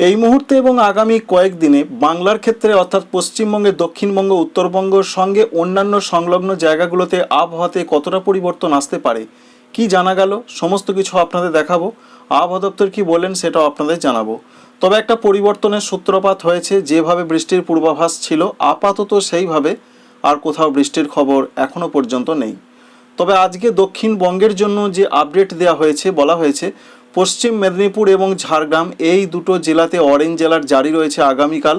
এই মুহূর্তে এবং আগামী কয়েকদিনে বাংলার ক্ষেত্রে, অর্থাৎ পশ্চিমবঙ্গে, দক্ষিণবঙ্গ, উত্তরবঙ্গের সঙ্গে অন্যান্য সংলগ্ন জায়গাগুলোতে আবহাওয়াতে কতটা পরিবর্তন আসতে পারে, কি জানা গেল? সমস্ত কিছু আপনাদের দেখাবো। আবহাওয়া দপ্তর কি বলেন সেটাও আপনাদের জানাব। তবে একটা পরিবর্তনের সূত্রপাত হয়েছে, যেভাবে বৃষ্টির পূর্বাভাস ছিল, আপাতত সেইভাবে আর কোথাও বৃষ্টির খবর এখনও পর্যন্ত নেই। তবে আজকে দক্ষিণবঙ্গের জন্য যে আপডেট দেওয়া হয়েছে, বলা হয়েছে পশ্চিম মেদিনীপুর এবং ঝাড়গ্রাম, এই দুটো জেলাতে অরেঞ্জ জেলার জারি রয়েছে আগামীকাল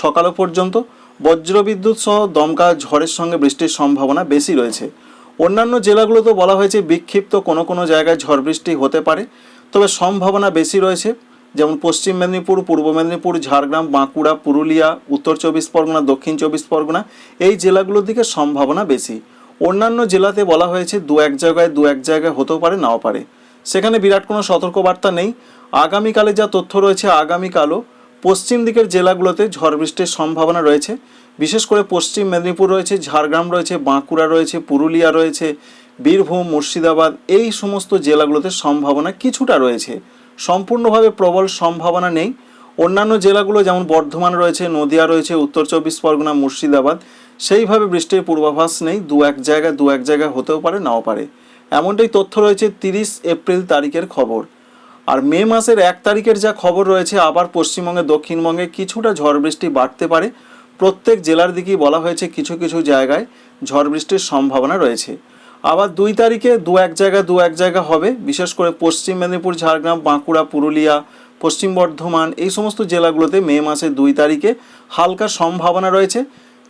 সকাল পর্যন্ত। বজ্রবিদ্যুৎ সহ দমকা ঝড়ের সঙ্গে বৃষ্টির সম্ভাবনা বেশি রয়েছে। অন্যান্য জেলাগুলোতে বলা হয়েছে, বিক্ষিপ্ত কোনো কোনো জায়গায় ঝড় বৃষ্টি হতে পারে, তবে সম্ভাবনা বেশি রয়েছে। যেমন পশ্চিম মেদিনীপুর, পূর্ব মেদিনীপুর, ঝাড়গ্রাম, বাঁকুড়া, পুরুলিয়া, উত্তর চব্বিশ পরগনা, দক্ষিণ চব্বিশ পরগনা, এই জেলাগুলোর দিকে সম্ভাবনা বেশি। অন্যান্য জেলাতে বলা হয়েছে, দু এক জায়গায় দু এক জায়গায় হতেও পারে, নাও পারে। সেখানে বিরাট কোনো সতর্কবার্তা নেই। আগামীকালে যা তথ্য রয়েছে, আগামীকালও পশ্চিম দিকের জেলাগুলোতে ঝড় বৃষ্টির সম্ভাবনা রয়েছে। বিশেষ করে পশ্চিম মেদিনীপুর রয়েছে, ঝাড়গ্রাম রয়েছে, বাঁকুড়া রয়েছে, পুরুলিয়া রয়েছে, বীরভূম, মুর্শিদাবাদ, এই সমস্ত জেলাগুলোতে সম্ভাবনা কিছুটা রয়েছে। সম্পূর্ণভাবে প্রবল সম্ভাবনা নেই। অন্যান্য জেলাগুলো যেমন বর্ধমান রয়েছে, নদিয়া রয়েছে, উত্তর চব্বিশ পরগনা, মুর্শিদাবাদ, সেইভাবে বৃষ্টির পূর্বাভাস নেই। দু এক জায়গায় দু এক জায়গায় হতেও পারে, নাও পারে। এমনটাই তথ্য রয়েছে তিরিশ এপ্রিল তারিখের খবর। আর মে মাসের এক তারিখের যা খবর রয়েছে, আবার পশ্চিমবঙ্গে, দক্ষিণবঙ্গে কিছুটা ঝড় বৃষ্টি বাড়তে পারে। প্রত্যেক জেলার দিকেই বলা হয়েছে কিছু কিছু জায়গায় ঝড় বৃষ্টির সম্ভাবনা রয়েছে। আবার দুই তারিখে দু এক জায়গা দু এক জায়গা হবে। বিশেষ করে পশ্চিম মেদিনীপুর, ঝাড়গ্রাম, বাঁকুড়া, পুরুলিয়া, পশ্চিম বর্ধমান, এই সমস্ত জেলাগুলোতে মে মাসের দুই তারিখে হালকা সম্ভাবনা রয়েছে।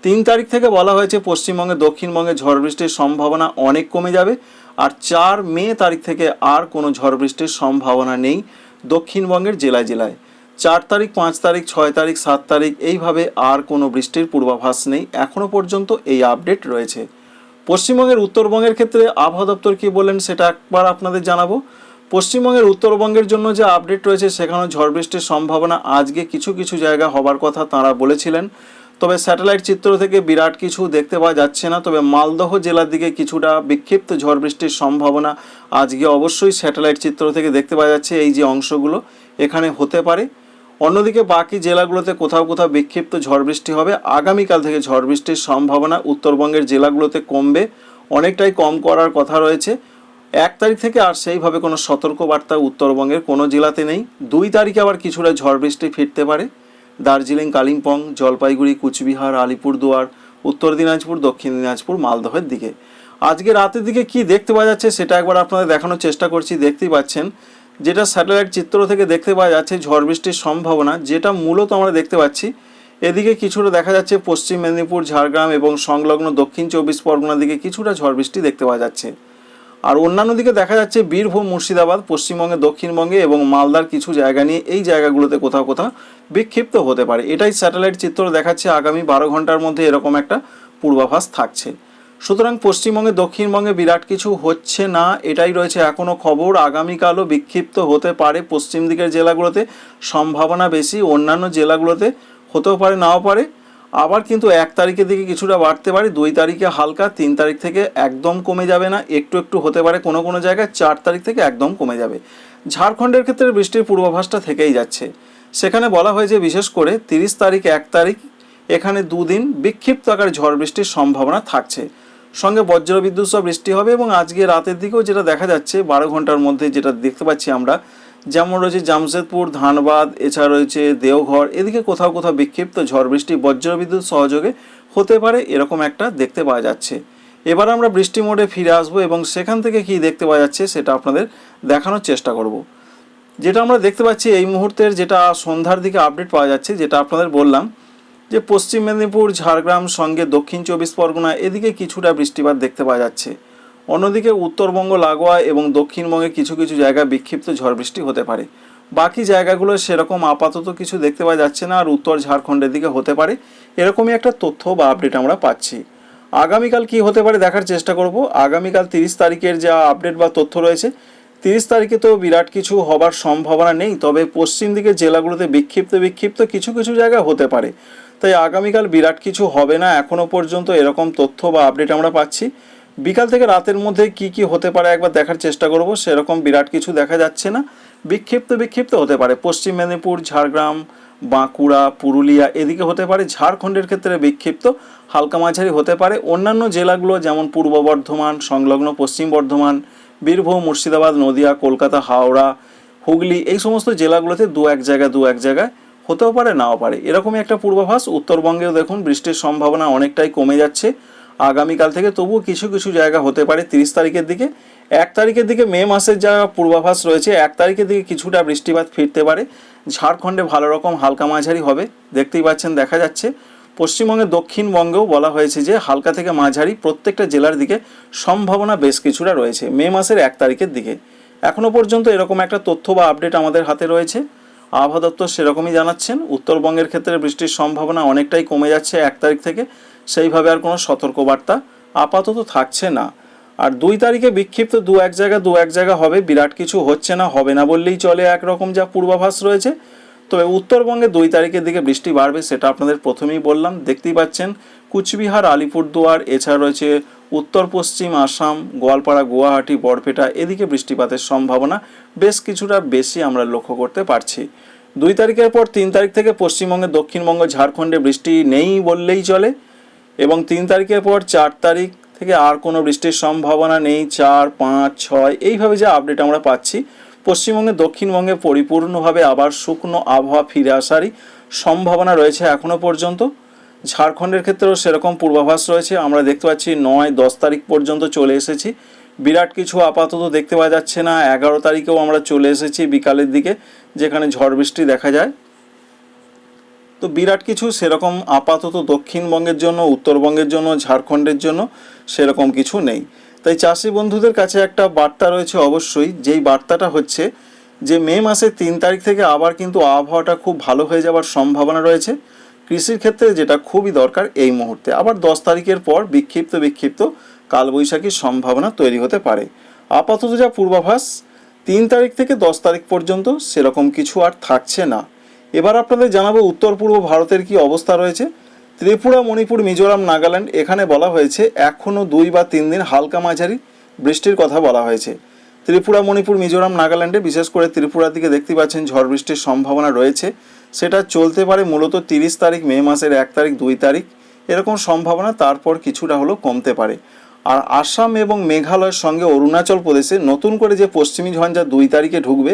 তিন তারিখ থেকে বলা হয়েছে পশ্চিমবঙ্গে, দক্ষিণবঙ্গে ঝড় বৃষ্টির সম্ভাবনা অনেক কমে যাবে। আর চার মে তারিখ থেকে আর কোনো ঝড় বৃষ্টির সম্ভাবনা নেই দক্ষিণবঙ্গের জেলায় জেলায়। চার তারিখ, পাঁচ তারিখ, ছয় তারিখ, সাত তারিখ, এইভাবে আর কোনো বৃষ্টির পূর্বাভাস নেই। এখনও পর্যন্ত এই আপডেট রয়েছে। পশ্চিমবঙ্গের উত্তরবঙ্গের ক্ষেত্রে আবহাওয়া দপ্তর কী বললেন সেটা একবার আপনাদের জানাব। পশ্চিমবঙ্গের উত্তরবঙ্গের জন্য যে আপডেট রয়েছে, সেখানেও ঝড় বৃষ্টির সম্ভাবনা আজকে কিছু কিছু জায়গা হবার কথা তাঁরা বলেছিলেন। তবে স্যাটেলাইট চিত্র থেকে বিরাট কিছু দেখতে পাওয়া যাচ্ছে না, তবে মালদহ জেলার দিকে কিছুটা বিক্ষিপ্ত ঝড় বৃষ্টির সম্ভাবনা আজকে অবশ্যই স্যাটেলাইট চিত্র থেকে দেখতে পাওয়া যাচ্ছে এই যে অংশগুলো এখানে হতে পারে। অন্যদিকে বাকি জেলাগুলোতে কোথাও কোথাও বিক্ষিপ্ত ঝড় বৃষ্টি হবে। আগামীকাল থেকে ঝড় বৃষ্টির সম্ভাবনা উত্তরবঙ্গের জেলাগুলোতে কমবে, অনেকটাই কম করার কথা রয়েছে। এক তারিখ থেকে আর সেইভাবে কোনো সতর্কবার্তা উত্তরবঙ্গের কোনো জেলাতে নেই। দুই তারিখে আবার কিছুটা ঝড় বৃষ্টি ফিরতে পারে। দার্জিলিং, কালিম্পং, জলপাইগুড়ি, কুচবিহার আলিপুরদুয়ার উত্তর দিনাজপুর, দক্ষিণ দিনাজপুর, মালদহের দিকে। আজকে রাতের দিকে কি দেখতে পাওয়া যাচ্ছে সেটা একবার আপনাদের দেখানোর চেষ্টা করছি। দেখতেই পাচ্ছেন, যেটা স্যাটেলাইট চিত্র থেকে দেখতে পাওয়া যাচ্ছে, ঝড় বৃষ্টির সম্ভাবনা, যেটা মূলত আমরা দেখতে পাচ্ছি। এদিকে কিছুটা দেখা যাচ্ছে পশ্চিম মেদিনীপুর, ঝাড়গ্রাম এবং সংলগ্ন দক্ষিণ চব্বিশ পরগনার দিকে কিছুটা ঝড় বৃষ্টি দেখতে পাওয়া যাচ্ছে। আর অন্যান্য দিকে দেখা যাচ্ছে বীরভূম, মুর্শিদাবাদ, পশ্চিমবঙ্গে, দক্ষিণবঙ্গে এবং মালদার কিছু জায়গা নিয়ে এই জায়গাগুলোতে কোথাও কোথাও বিক্ষিপ্ত হতে পারে। এটাই স্যাটেলাইট চিত্র দেখাচ্ছে আগামী বারো ঘণ্টার মধ্যে এরকম একটা পূর্বাভাস থাকছে। সুতরাং পশ্চিমবঙ্গে, দক্ষিণবঙ্গে বিরাট কিছু হচ্ছে না, এটাই রয়েছে এখনও খবর। আগামীকালও বিক্ষিপ্ত হতে পারে পশ্চিম দিকের জেলাগুলোতে, সম্ভাবনা বেশি। অন্যান্য জেলাগুলোতে হতেও পারে, নাও পারে। আবার কিন্তু এক তারিখের দিকে কিছুটা বাড়তে পারে, দুই তারিখে হালকা, তিন তারিখ থেকে একদম কমে যাবে না, একটু একটু হতে পারে কোনো কোনো জায়গায়, চার তারিখ থেকে একদম কমে যাবে। ঝাড়খণ্ডের ক্ষেত্রে বৃষ্টির পূর্বাভাসটা থেকেই যাচ্ছে। সেখানে বলা হয়েছে বিশেষ করে তিরিশ তারিখ, এক তারিখ, এখানে দুদিন বিক্ষিপ্ত আকারে ঝড় বৃষ্টির সম্ভাবনা থাকছে। সঙ্গে বজ্রবিদ্যুৎ সহ বৃষ্টি হবে এবং আজকে রাতের দিকেও যেটা দেখা যাচ্ছে, বারো ঘণ্টার মধ্যে যেটা দেখতে পাচ্ছি আমরা যেমন রয়েছে জামশেদপুর, ধানবাদ, এছাড়া রয়েছে দেওঘর। এদিকে কোথাও কোথাও বিক্ষিপ্ত ঝড় বৃষ্টি, বজ্রবিদ্যুৎ সহযোগে হতে পারে, এরকম একটা দেখতে পাওয়া যাচ্ছে। এবার আমরা বৃষ্টি মোডে ফিরে আসব এবং সেখান থেকে কি দেখতে পাওয়া যাচ্ছে সেটা আপনাদের দেখানোর চেষ্টা করব। যেটা আমরা দেখতে পাচ্ছি এই মুহূর্তের যেটা সন্ধ্যার দিকে আপডেট পাওয়া যাচ্ছে, যেটা আপনাদের বললাম যে পশ্চিম মেদিনীপুর, ঝাড়গ্রাম, সঙ্গে দক্ষিণ চব্বিশ পরগনা, এদিকে কিছুটা বৃষ্টিপাত দেখতে পাওয়া যাচ্ছে। অন্যদিকে উত্তরবঙ্গ, লাগোয়া এবং দক্ষিণবঙ্গে কিছু কিছু জায়গায় বিক্ষিপ্ত ঝড় বৃষ্টি হতে পারে। বাকি জায়গাগুলো সেরকম আপাতত কিছু দেখতে পাওয়া যাচ্ছে না আর উত্তর ঝাড়খণ্ডের দিকে হতে পারে। এরকমই একটা তথ্য বা আপডেট আমরা পাচ্ছি। আগামীকাল কি হতে পারে দেখার চেষ্টা করব। আগামীকাল তিরিশ তারিখের যা আপডেট বা তথ্য রয়েছে, তিরিশ তারিখে তো বিরাট কিছু হবার সম্ভাবনা নেই, তবে পশ্চিম দিকের জেলাগুলোতে বিক্ষিপ্ত বিক্ষিপ্ত কিছু কিছু জায়গায় হতে পারে। তাই আগামীকাল বিরাট কিছু হবে না এখনও পর্যন্ত এরকম তথ্য বা আপডেট আমরা পাচ্ছি। বিকাল থেকে রাতের মধ্যে কি কি হতে পারে একবার দেখার চেষ্টা করব, সেরকম বিরাট কিছু দেখা যাচ্ছে না। বিক্ষিপ্ত বিক্ষিপ্ত হতে পারে। পশ্চিম মেদিনীপুর, ঝাড়গ্রাম, বাঁকুড়া, পুরুলিয়া এদিকে হতে পারে। ঝাড়খণ্ডের ক্ষেত্রে বিক্ষিপ্ত, হালকা মাঝারি হতে পারে। অন্যান্য জেলাগুলো যেমন পূর্ব বর্ধমান, সংলগ্ন পশ্চিম বর্ধমান, বীরভূম, মুর্শিদাবাদ, নদিয়া, কলকাতা, হাওড়া, হুগলি এই সমস্ত জেলাগুলোতে দু এক জায়গায়, দু এক জায়গায় হতেও পারে, নাও পারে। এরকমই একটা পূর্বাভাস। উত্তরবঙ্গেও দেখুন, বৃষ্টির সম্ভাবনা অনেকটাই কমে যাচ্ছে। আগামীকাল থেকে তবুও কিছু কিছু জায়গা হতে পারে তিরিশ তারিখের দিকে। এক তারিখের দিকে মে মাসের যা পূর্বাভাস রয়েছে, এক তারিখের দিকে কিছুটা বৃষ্টিপাত ফিরতে পারে। ঝাড়খণ্ডে ভালো রকম হালকা মাঝারি হবে, দেখতেই পাচ্ছেন, দেখা যাচ্ছে। পশ্চিমবঙ্গের দক্ষিণবঙ্গেও বলা হয়েছে যে, হালকা থেকে মাঝারি প্রত্যেকটা জেলার দিকে সম্ভাবনা বেশ কিছুটা রয়েছে, মে মাসের এক তারিখের দিকে। এখনও পর্যন্ত এরকম একটা তথ্য বা আপডেট আমাদের হাতে রয়েছে। আবহাওয়া দপ্তর সেরকমই জানাচ্ছেন, উত্তরবঙ্গের ক্ষেত্রে বৃষ্টির সম্ভাবনা অনেকটাই কমে যাচ্ছে এক তারিখ থেকে, সেইভাবে আর কোনো সতর্কবার্তা আপাতত থাকছে না। আর দুই তারিখে বিক্ষিপ্ত দু এক জায়গা, দু এক জায়গা হবে, বিরাট কিছু হচ্ছে না, হবে না বললেই চলে একরকম যা পূর্বাভাস রয়েছে। তবে উত্তরবঙ্গে দুই তারিখের দিকে বৃষ্টি বাড়বে সেটা আপনাদের প্রথমেই বললাম। দেখতেই পাচ্ছেন কুচবিহার, আলিপুরদুয়ার, এছাড়া রয়েছে উত্তর, পশ্চিম, আসাম, গোয়ালপাড়া, গুয়াহাটি বরপেটা এদিকে বৃষ্টিপাতের সম্ভাবনা বেশ কিছুটা বেশি আমরা লক্ষ্য করতে পারছি। দুই তারিখের পর তিন তারিখ থেকে পশ্চিমবঙ্গে, দক্ষিণবঙ্গ, ঝাড়খণ্ডে বৃষ্টি নেই বললেই চলে এবং তিন তারিখের পর চার তারিখ থেকে আর কোনো বৃষ্টির সম্ভাবনা নেই, চার, পাঁচ, ছয়, এইভাবে যে আপডেট আমরা পাচ্ছি। পশ্চিমবঙ্গে, দক্ষিণবঙ্গে পরিপূর্ণভাবে আবার শুকনো আবহাওয়া ফিরে আসারই সম্ভাবনা রয়েছে এখনও পর্যন্ত। ঝাড়খণ্ডের ক্ষেত্রেও সেরকম পূর্বাভাস রয়েছে। আমরা দেখতে পাচ্ছি নয়, দশ তারিখ পর্যন্ত চলে এসেছি। বিরাট কিছু আপাতত দেখতে পাওয়া যাচ্ছে না। এগারো তারিখেও আমরা চলে এসেছি বিকালের দিকে, যেখানে ঝড় বৃষ্টি দেখা যায়। তো বিরাট কিছু সেরকম আপাতত দক্ষিণবঙ্গের জন্য, উত্তরবঙ্গের জন্য, ঝাড়খণ্ডের জন্য সেরকম কিছু নেই। তাই চাষি বন্ধুদের কাছে একটা বার্তা রয়েছে অবশ্যই। যেই বার্তাটা হচ্ছে যে, মে মাসের তিন তারিখ থেকে আবার কিন্তু আবহাওয়াটা খুব ভালো হয়ে যাওয়ার সম্ভাবনা রয়েছে। কৃষির ক্ষেত্রে যেটা খুবই দরকার এই মুহূর্তে। আবার দশ তারিখের পর বিক্ষিপ্ত বিক্ষিপ্ত কালবৈশাখীর সম্ভাবনা তৈরি হতে পারে। আপাতত যা পূর্বাভাস, তিন তারিখ থেকে দশ তারিখ পর্যন্ত সেরকম কিছু আর থাকছে না। এবার আপনাদের জানাব উত্তর পূর্ব ভারতের কি অবস্থা রয়েছে। ত্রিপুরা, মণিপুর, মিজোরাম, নাগাল্যান্ড এখানে বলা হয়েছে এখনও দুই বা তিন দিন হালকা মাঝারি বৃষ্টির কথা বলা হয়েছে। ত্রিপুরা, মণিপুর, মিজোরাম, নাগাল্যান্ডে বিশেষ করে ত্রিপুরার দিকে দেখতে পাচ্ছেন ঝড় বৃষ্টির সম্ভাবনা রয়েছে। সেটা চলতে পারে মূলত তিরিশ তারিখ, মে মাসের এক তারিখ, দুই তারিখ। এরকম সম্ভাবনা তারপর কিছুটা হলেও কমতে পারে। আর আসাম এবং মেঘালয়ের সঙ্গে অরুণাচল প্রদেশে নতুন করে যে পশ্চিমী ঝঞ্ঝা দুই তারিখে ঢুকবে,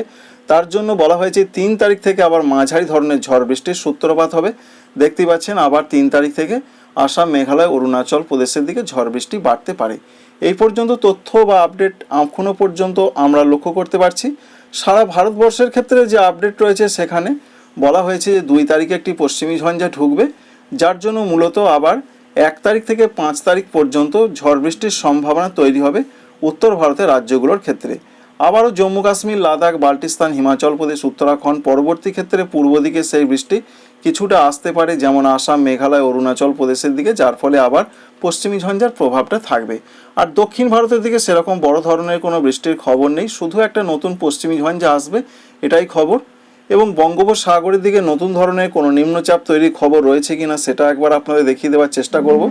তার জন্য বলা হয়েছে তিন তারিখ থেকে আবার মাঝারি ধরনের ঝড় বৃষ্টির সূত্রপাত হবে। দেখতেই পাচ্ছেন আবার তিন তারিখ থেকে আসাম, মেঘালয়, অরুণাচল প্রদেশের দিকে ঝড় বৃষ্টি বাড়তে পারে। এই পর্যন্ত তথ্য বা আপডেট এখনও পর্যন্ত আমরা লক্ষ্য করতে পারছি। সারা ভারতবর্ষের ক্ষেত্রে যে আপডেট রয়েছে সেখানে বলা হয়েছে যে দুই তারিখে একটি পশ্চিমী ঝঞ্ঝা ঢুকবে, যার জন্য মূলত আবার এক তারিখ থেকে পাঁচ তারিখ পর্যন্ত ঝড় বৃষ্টির সম্ভাবনা তৈরি হবে উত্তর ভারতের রাজ্যগুলোর ক্ষেত্রে। আবারও জম্মু কাশ্মীর, লাদাখ, বাল্টিস্তান, হিমাচল প্রদেশ, উত্তরাখণ্ড পরবর্তী ক্ষেত্রে পূর্ব দিকে সেই বৃষ্টি কিছুটা আসতে পারে, যেমন আসাম, মেঘালয়, অরুণাচল প্রদেশের দিকে, যার ফলে আবার পশ্চিমী ঝঞ্ঝার প্রভাবটা থাকবে। আর দক্ষিণ ভারতের দিকে সেরকম বড় ধরনের কোনো বৃষ্টির খবর নেই, শুধু একটা নতুন পশ্চিমী ঝঞ্ঝা আসবে, এটাই খবর। এবং বঙ্গোপসাগরের দিকে নতুন ধরনের কোনো নিম্নচাপ তৈরির খবর রয়েছে কিনা সেটা একবার আপনাদের দেখিয়ে দেওয়ার চেষ্টা করব।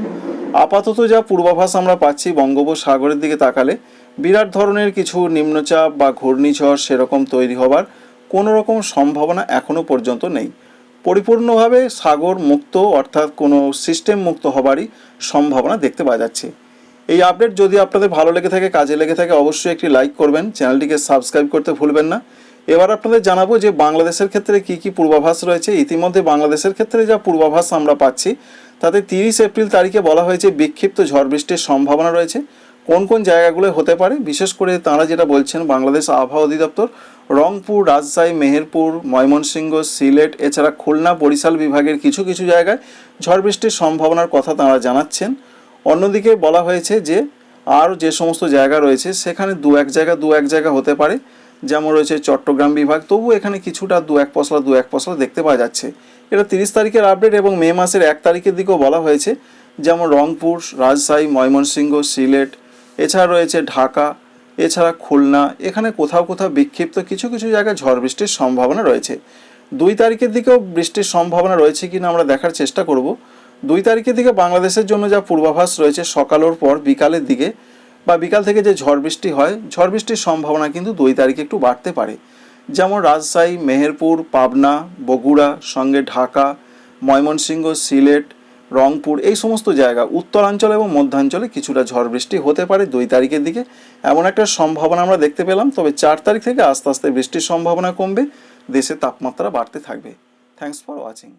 আপাতত যা পূর্বাভাস আমরা পাচ্ছি বঙ্গোপসাগরের দিকে তাকালে, বিরাট ধরনের কিছু নিম্নচাপ বা ঘূর্ণিঝড় সেরকম তৈরি হবার কোনো রকম সম্ভাবনা এখনও পর্যন্ত নেই। পরিপূর্ণভাবে সাগর মুক্ত অর্থাৎ কোনো সিস্টেম মুক্ত হবারই সম্ভাবনা দেখতে পাওয়া যাচ্ছে। এই আপডেট যদি আপনাদের ভালো লেগে থাকে, কাজে লেগে থাকে, অবশ্যই একটি লাইক করবেন। চ্যানেলটিকে সাবস্ক্রাইব করতে ভুলবেন না। এবার আপনাদের জানাব যে বাংলাদেশের ক্ষেত্রে কি কি পূর্বাভাস রয়েছে। ইতিমধ্যে বাংলাদেশের ক্ষেত্রে যা পূর্বাভাস আমরা পাচ্ছি, তাতে তিরিশ এপ্রিল তারিখে বলা হয়েছে বিক্ষিপ্ত ঝড় বৃষ্টির সম্ভাবনা রয়েছে। কোন কোন জায়গাগুলো হতে পারে? বিশেষ করে তাঁরা যেটা বলছেন, বাংলাদেশ আবহাওয়া অধিদপ্তর, রংপুর, রাজশাহী, মেহেরপুর, ময়মনসিংহ, সিলেট, এছাড়া খুলনা, বরিশাল বিভাগের কিছু কিছু জায়গায় ঝড় বৃষ্টির সম্ভাবনার কথা তাঁরা জানাচ্ছেন। অন্যদিকে বলা হয়েছে যে আর যে সমস্ত জায়গা রয়েছে, সেখানে দু এক জায়গা দু এক জায়গা হতে পারে। যেমন রয়েছে চট্টগ্রাম বিভাগ তবু এখানে কিছুটা দু এক পশলা, দু এক পশলা দেখতে পাওয়া যাচ্ছে। এটা তিরিশ তারিখের আপডেট এবং মে মাসের এক তারিখের দিকেও বলা হয়েছে। যেমন রংপুর, রাজশাহী, ময়মনসিংহ, সিলেট, এছাড়া রয়েছে ঢাকা, এছাড়া খুলনা, এখানে কোথাও কোথাও বিক্ষিপ্ত কিছু কিছু জায়গায় ঝড় বৃষ্টির সম্ভাবনা রয়েছে। দুই তারিখের দিকেও বৃষ্টির সম্ভাবনা রয়েছে কিনা আমরা দেখার চেষ্টা করব। দুই তারিখের দিকে বাংলাদেশের জন্য যা পূর্বাভাস রয়েছে সকালের পর বিকালের দিকে বা বিকাল থেকে যে ঝড় বৃষ্টি হয়, ঝড় বৃষ্টির সম্ভাবনা কিন্তু দুই তারিখে একটু বাড়তে পারে। যেমন রাজশাহী, মেহেরপুর, পাবনা, বগুড়া, সঙ্গে ঢাকা, ময়মনসিংহ, সিলেট, রংপুর, এই সমস্ত জায়গা, উত্তরাঞ্চল এবং মধ্যাঞ্চলে কিছুটা ঝড় বৃষ্টি হতে পারে দুই তারিখের দিকে। এমন একটা সম্ভাবনা আমরা দেখতে পেলাম, তবে চার তারিখ থেকে আস্তে আস্তে বৃষ্টির সম্ভাবনা কমবে দেশে তাপমাত্রা বাড়তে থাকবে। Thanks for watching